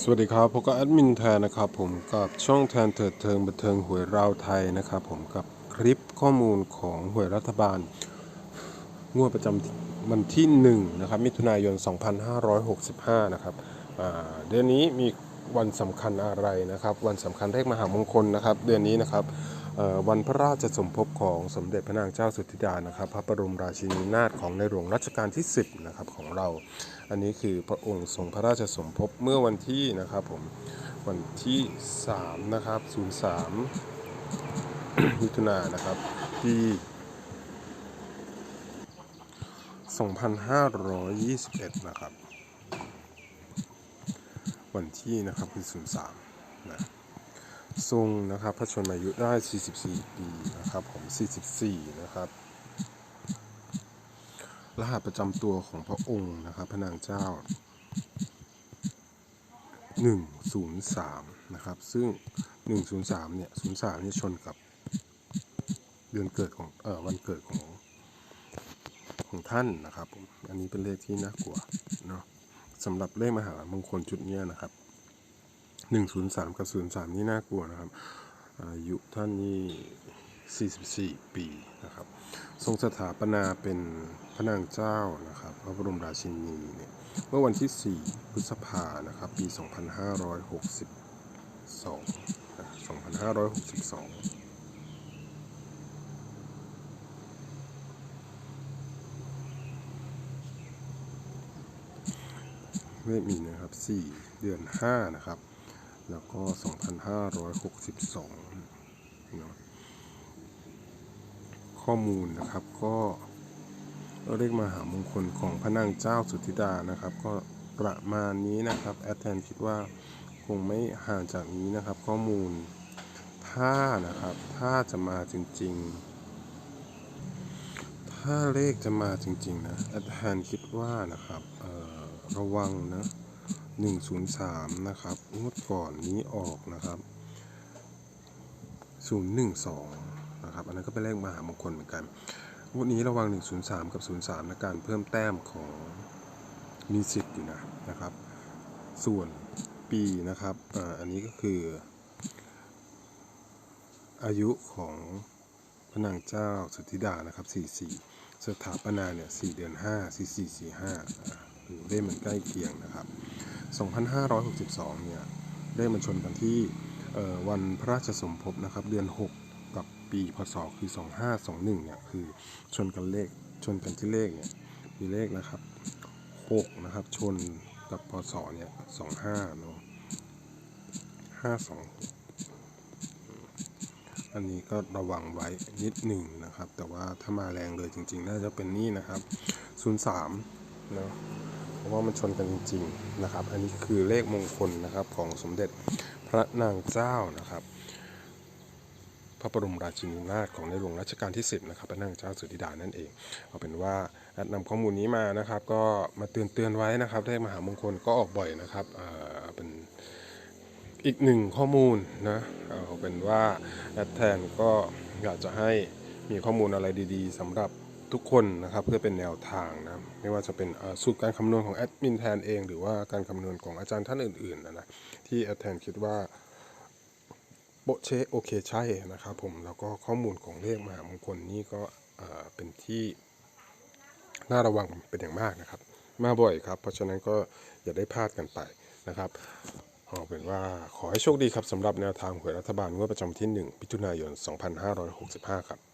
สวัสดีครับผมก็แอดมินแทนนะครับผมกับช่องแทนเถิดเทิงบันเทิงหวยราวไทยนะครับผมกับคลิปข้อมูลของหวยรัฐบาล งวดประจำวันที่1นะครับมิถุนายน 2565 นะครับอ่าเดือนนี้มีวันสำคัญอะไรนะครับ วันสำคัญเลขมหามงคลนะครับ เดือนนี้นะครับ วันพระราชสมภพของสมเด็จพระนางเจ้าสุธิดานะครับ พระบรมราชินีนาถของในหลวงรัชกาลที่ 10นะครับของเรา อันนี้คือพระองค์ทรงพระราชสมภพเมื่อวันที่นะครับผมวันที่3นะครับ03มิถุนายนนะครับปี2521 นะครับ วันที่นะครับคือ03นะ ทรงนะครับพระชนมายุได้ 44 ปีนะครับผม 44 นะครับ รหัสประจำตัวของพระองค์นะครับ พระนางเจ้า 103 นะครับ ซึ่ง 103 เนี่ย 03 เนี่ยชนกับเดือนเกิดของ เอ่อ วันเกิดของของท่านนะครับผมอันนี้เป็นเลขที่น่ากลัวเนาะสำหรับเลขมหามงคลชุดเนี้ยนะครับ 103กับ03นี่น่ากลัวนะครับ อายุท่านนี่ 44 ปีนะครับ ทรงสถาปนาเป็นพระนางเจ้านะครับพระบรมราชินีเนี่ยเมื่อวันที่ 4 พฤษภานะครับ ปี 2562นะ2562ไม่มีนะครับ 4 เดือน 5 นะครับ แล้วก็ 2,562เนาะข้อมูลนะครับก็เลขมหามงคลของพระนางเจ้าสุธิดานะครับ ก็ประมาณนี้นะครับแอดแทนคิดว่าคงไม่ห่างจากนี้นะครับ ข้อมูลถ้านะครับถ้าจะมาจริง ๆ ถ้าเลขจะมาจริง ๆ นะแอดแทนคิดว่านะครับระวังนะ 103 นะครับงวดก่อนนี้ออกนะครับ 012 นะครับ อันนั้นก็เป็นเลขมหามงคลเหมือนกันงวดนี้ระวัง 103 กับ 03นะการเพิ่มแต้มของมีสิทธิ์อยู่นะนะครับ ส่วนปีนะครับอ่าอันนี้ก็คือ อายุของพระนางเจ้าสุธิดานะครับ 44 สถาปนาเนี่ย 4 เดือน 5 4445อ่าคือเลขมันใกล้เคียงนะครับ 2562 เนี่ยเลขมันชนกันที่วันพระราชสมภพนะครับ เดือน 6 กับปีพศคือ 2521 เนี่ย คือชนกันเลขชนกันที่เลขเนี่ยมีเลขนะครับ 6 นะครับ ชนกับพศเนี่ย 25เนาะ526 อันนี้ก็ระวังไว้นิดหนึ่งนะครับ แต่ว่าถ้ามาแรงเลยจริงๆ น่าจะเป็นนี่นะครับ 03 เนาะ ราะว่ามันชนกันจริงๆนะครับ อันนี้คือเลขมงคลนะครับของสมเด็จพระนางเจ้านะครับ พระบรมราชินีนาถของในหลวงรัชกาลที่ 10นะครับพระนางเจ้าสุธิดานั่นเองเอาเป็นว่าแอดนำข้อมูลนี้มานะครับ ก็มาเตือนเตือนๆไว้นะครับเลขมหามงคลก็ออกบ่อยนะครับเอ่อเป็นอีกหนึ่งข้อมูลนะเอาเป็นว่าแอดแทนก็อยากจะให้มีข้อมูลอะไรดี ๆสำหรับ ทุกคนนะครับเพื่อเป็นแนวทางนะไม่ว่าจะเป็นสูตรการคำนวณของแอดมินแทนเอง หรือว่าการคำนวณของอาจารย์ท่านอื่นๆนะนะที่แอดแทนคิดว่าโปเชโอเคใช่นะครับผมแล้วก็ข้อมูลของเลขมหามงคลนี่ก็เอ่อเป็นที่น่าระวังเป็นอย่างมากนะครับ มาบ่อยครับ เพราะฉะนั้นก็อย่าได้พลาดกันไปนะครับเอาเป็นว่าขอให้โชคดีครับสำหรับแนวทางหวยรัฐบาลงวดประจำที่ 1มิถุนายน 2565 ครับ